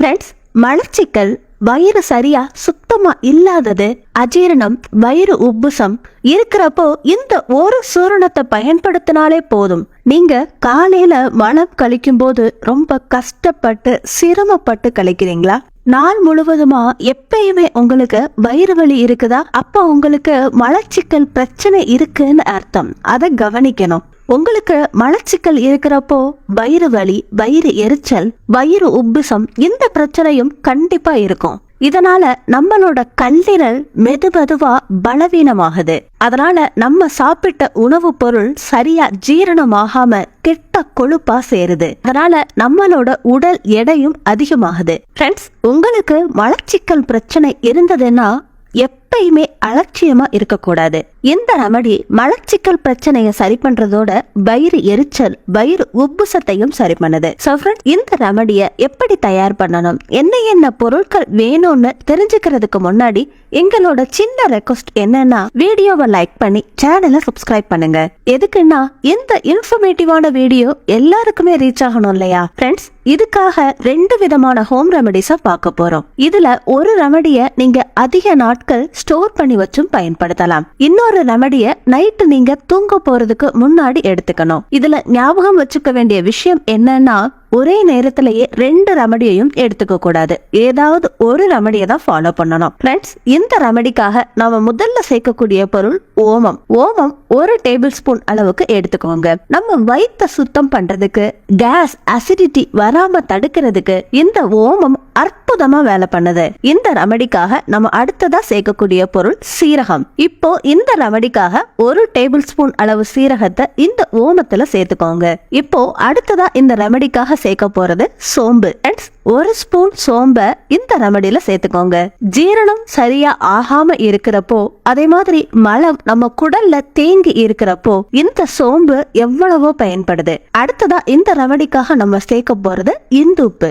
Friends மலச்சிக்கல் வயிறு சரியா சுத்தமா இல்லாதது அஜீரணம் வயிறு உப்புசம் இருக்கிறப்போ இந்த ஒரு சூரணத்தை பயன்படுத்தினாலே போதும். நீங்க காலையில மலம் கழிக்கும் போது ரொம்ப கஷ்டப்பட்டு சிரமப்பட்டு கழிக்கிறீங்களா? நாள் முழுவதுமா எப்பயுமே உங்களுக்கு வயிறு வலி இருக்குதா? அப்ப உங்களுக்கு மலச்சிக்கல் பிரச்சனை இருக்குன்னு அர்த்தம். அதை கவனிக்கணும். உங்களுக்கு மலச்சிக்கல் இருக்கிறப்போ வயிறு வலி வயிறு எரிச்சல் வயிறு உப்புசம் இந்த பிரச்சனையும் கண்டிப்பா இருக்கும். இதனால நம்மளோட கல்லீரல் மெதுமெதுவா பலவீனமாகுது. அதனால நம்ம சாப்பிட்ட உணவுப் பொருள் சரியா ஜீரணமாகாம கெட்ட கொழுப்பா சேருது. அதனால நம்மளோட உடல் எடையும் அதிகமாகுது. ஃப்ரெண்ட்ஸ் உங்களுக்கு மலச்சிக்கல் பிரச்சனை இருந்ததுன்னா எப்பயுமே அலட்சியமா இருக்கக்கூடாது. இந்த ரெமடி மலச்சிக்கல் பிரச்சனையை சரி பண்றதோட வயிறு எரிச்சல் வயிறு உப்புசத்தையும் சரி பண்ணுது. இந்த ரெமடியை எப்படி தயார் பண்ணணும்? என்ன என்ன பொருட்கள் வேணும்னு தெரிஞ்சுக்கிறதுக்கு முன்னாடி எங்களோட சின்ன ரெக்வஸ்ட் என்னன்னா வீடியோவை லைக் பண்ணி சேனலை சப்ஸ்கிரைப் பண்ணுங்க. எதுக்குன்னா இந்த இன்ஃபர்மேட்டிவான வீடியோ எல்லாருக்குமே ரீச் ஆகணும் இல்லையா? ஃப்ரெண்ட்ஸ் இதுக்காக ரெண்டு விதமான ஹோம் ரெமடிஸ பார்க்க போறோம். இதுல ஒரு ரெமடிய நீங்க அதிக நாட்கள் ஸ்டோர் பண்ணி வச்சும் பயன்படுத்தலாம். இன்னொரு ரெமடிய நைட்டு நீங்க தூங்க போறதுக்கு முன்னாடி எடுத்துக்கணும். இதுல ஞாபகம் வச்சுக்க வேண்டிய விஷயம் என்னன்னா ஒரே நேரத்திலேயே ரெண்டு ரெமடியையும் எடுத்துக்க கூடாது. ஏதாவது ஒரு ரெமடியை தான் ஃபாலோ பண்ணணும். ஃப்ரெண்ட்ஸ் இந்த ரெமடிக்காக நாம முதல்ல சேர்க்கக்கூடிய பொருள் ஓமம். ஓமம் ஒரு டேபிள் ஸ்பூன் அளவுக்கு எடுத்துக்கோங்க. நம்ம வயிற்ற சுத்தம் பண்றதுக்கு கேஸ் அசிடிட்டி வராம தடுக்கிறதுக்கு இந்த ஓமம் அற்புதமா வேலை பண்ணுது. இந்த ரெமடிக்காக நம்ம அடுத்ததா சேர்க்கக்கூடிய பொருள் சீரகம். இப்போ இந்த ரெமடிக்காக ஒரு டேபிள் ஸ்பூன் அளவு சீரகத்தை இந்த ஓமத்துல சேர்த்துக்கோங்க. இப்போ அடுத்ததா இந்த ரெமடிக்காக சேர்க்க போறது சோம்பு. ஒரு ஸ்பூன் சோம்ப இந்த ரெமடியில சேர்த்துக்கோங்க. ஜீரணம் சரியா ஆகாம இருக்கிறப்போ அதே மாதிரி மலம் நம்ம குடல்ல தேங்கி இருக்கிறப்போ இந்த சோம்பு எவ்வளவோ பயன்படுது. அடுத்ததா இந்த ரெமடிக்காக நம்ம சேர்க்க போறது இந்துப்பு.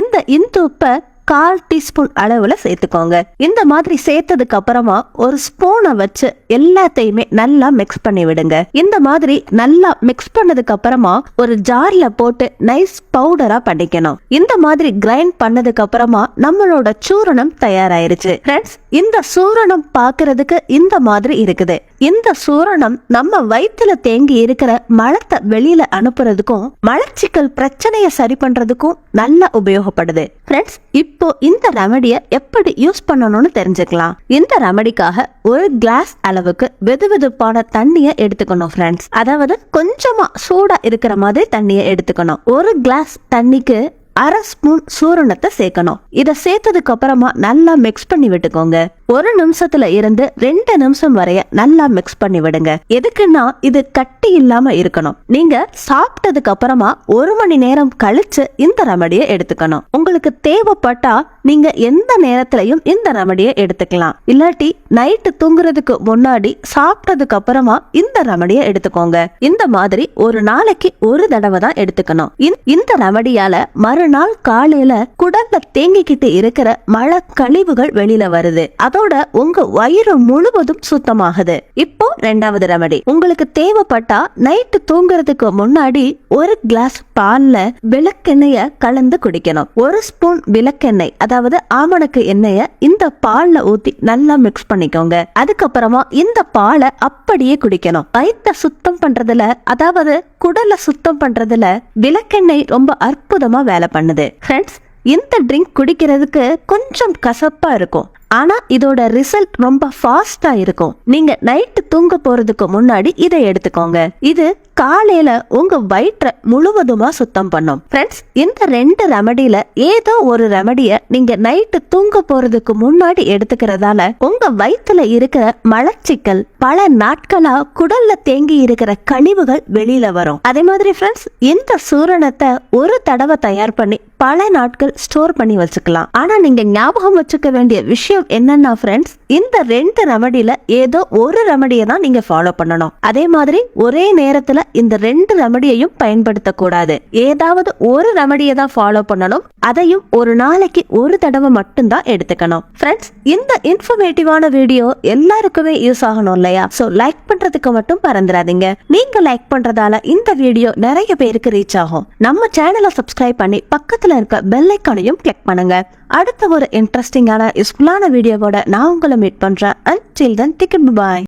இந்த இந்துப்பை கால் டீஸ்பூன் அளவுல சேர்த்துக்கோங்க. இந்த மாதிரி சேர்த்ததுக்கு அப்புறமா ஒரு ஸ்பூனை வச்சு எல்லாத்தையுமே நல்லா மிக்ஸ் பண்ணி விடுங்க. இந்த மாதிரி நல்லா மிக்ஸ் பண்ணதுக்கு அப்புறமா ஒரு ஜார்ல போட்டு நைஸ் பவுடரா பண்ணிக்கணும். இந்த மாதிரி கிரைண்ட் பண்ணதுக்கு அப்புறமா நம்மளோட சூரணம் தயாராயிருச்சு. ஃப்ரெண்ட்ஸ் இந்த சூரணம் பாக்குறதுக்கு இந்த மாதிரி இருக்குது. இந்த சூரணம் நம்ம வயிற்றுல தேங்கி இருக்கிற மலத்தை வெளியில அனுப்புறதுக்கும் மலச்சிக்கல் பிரச்சனையை சரி பண்றதுக்கும் நல்லா உபயோகப்படுது. ஃப்ரெண்ட்ஸ் இப்போ இந்த ரெமடிய எப்படி யூஸ் பண்ணணும்னு தெரிஞ்சுக்கலாம். இந்த ரெமடிக்காக ஒரு கிளாஸ் அளவுக்கு வெதுவெதுப்பான தண்ணியை எடுத்துக்கணும் ஃப்ரெண்ட்ஸ் அதாவது கொஞ்சமா சூடா இருக்கிற மாதிரி தண்ணியை எடுத்துக்கணும். ஒரு கிளாஸ் தண்ணிக்கு அரை ஸ்பூன் சூரணத்தை சேர்க்கணும். இத சேர்த்ததுக்கு அப்புறமா நல்லா மிக்ஸ் பண்ணி விட்டுக்கோங்க. ஒரு நிமிஷத்துல இருந்து ரெண்டு நிமிஷம் வரைய நல்லா மிக்ஸ் பண்ணி விடுங்க. எதுக்குன்னா இது கட்டி இல்லாம இருக்கணும். நீங்க சாப்பிட்டதுக்கு அப்புறமா ஒரு மணி நேரம் கழிச்சு இந்த ரெமடியை எடுத்துக்கணும். உங்களுக்கு தேவைப்பட்டா நீங்க எந்த நேரத்திலையும் இந்த ரெமடியை எடுத்துக்கலாம். இல்லாட்டி நைட்டு தூங்குறதுக்கு முன்னாடி சாப்பிட்டதுக்கு அப்புறமா இந்த ரெமடியை எடுத்துக்கோங்க. இந்த மாதிரி ஒரு நாளைக்கு ஒரு தடவை தான் எடுத்துக்கணும். இந்த- இந்த ரெமடியால மறுநாள் காலையில குடல்ல தேங்கிக்கிட்டு இருக்கிற மழை கழிவுகள் வெளியில வருது. அதோட உங்க வயிறு முழுவதும் சுத்தமாகுது. இப்போ ரெண்டாவது ரெமடி உங்களுக்கு தேவைப்பட்டா நைட்டு தூங்குறதுக்கு முன்னாடி ஒரு கிளாஸ் பால்ல விளக்கெண்ணெய கலந்து குடிக்கணும். ஒரு ஸ்பூன் விளக்கெண்ணெய். அதாவது ஆமணக்கு எண்ணெயை இந்த பால்ல ஊத்தி நல்லா மிக்ஸ் பண்ணிக்கோங்க. அதுக்கப்புறமா இந்த பாலை அப்படியே குடிக்கணும். வயிற்ற சுத்தம் பண்றதுல அதாவது குடலை சுத்தம் பண்றதுல விளக்கெண்ணெய் ரொம்ப அற்புதமா வேலை பண்ணுது. ஃப்ரெண்ட்ஸ் இந்த ட்ரிங்க் குடிக்கிறதுக்கு கொஞ்சம் கசப்பா இருக்கும். ஆனா இதோட ரிசல்ட் ரொம்ப ஃபாஸ்டா இருக்கும். நீங்க நைட்டு தூங்க போறதுக்கு முன்னாடி இதை எடுத்துக்கோங்க. இது காலையில உங்க வயிற்றை முழுவதுமா சுத்தம் பண்ணும். ஃப்ரெண்ட்ஸ் இந்த ரெண்டு ரெமடியில ஏதோ ஒரு ரெமடிய நீங்க நைட்டு தூங்க போறதுக்கு முன்னாடி எடுத்துக்கிறதால உங்க வயிற்றுல இருக்கிற மலச்சிக்கல் பல நாட்களா குடல்ல தேங்கி இருக்கிற கழிவுகள் வெளியில வரும். அதே மாதிரி ஃப்ரெண்ட்ஸ் இந்த சூரணத்தை ஒரு தடவை தயார் பண்ணி பல நாட்கள் ஸ்டோர் பண்ணி வச்சுக்கலாம். ஆனா நீங்க ஞாபகம் வச்சுக்க வேண்டிய விஷயம் விஷயம் என்னன்னா ஃப்ரெண்ட்ஸ் இந்த ரெண்டு ரெமடியில ஏதோ ஒரு ரெமடியை தான் நீங்க ஃபாலோ பண்ணணும். அதே மாதிரி ஒரே நேரத்துல இந்த ரெண்டு ரெமடியையும் பயன்படுத்த கூடாது ஏதாவது ஒரு ரெமடியை தான் ஃபாலோ பண்ணணும். அதையும் ஒரு நாளைக்கு ஒரு தடவை மட்டும்தான் எடுத்துக்கணும். ஃப்ரெண்ட்ஸ் இந்த இன்ஃபர்மேட்டிவான வீடியோ எல்லாருக்குமே யூஸ் ஆகணும் இல்லையா? சோ லைக் பண்றதுக்கு மட்டும் பறந்துடாதீங்க நீங்க லைக் பண்றதால இந்த வீடியோ நிறைய பேருக்கு ரீச் ஆகும். நம்ம சேனலை சப்ஸ்கிரைப் பண்ணி பக்கத்துல இருக்க பெல் ஐக்கானையும் கிளிக் பண்ணுங்க. அடுத்த ஒரு இன்ட்ரெஸ்டிங்கான யூஸ்ஃபுல்லான வீடியோவோட நான் உங்களை மீட் பண்ணுறேன் and till then take care bye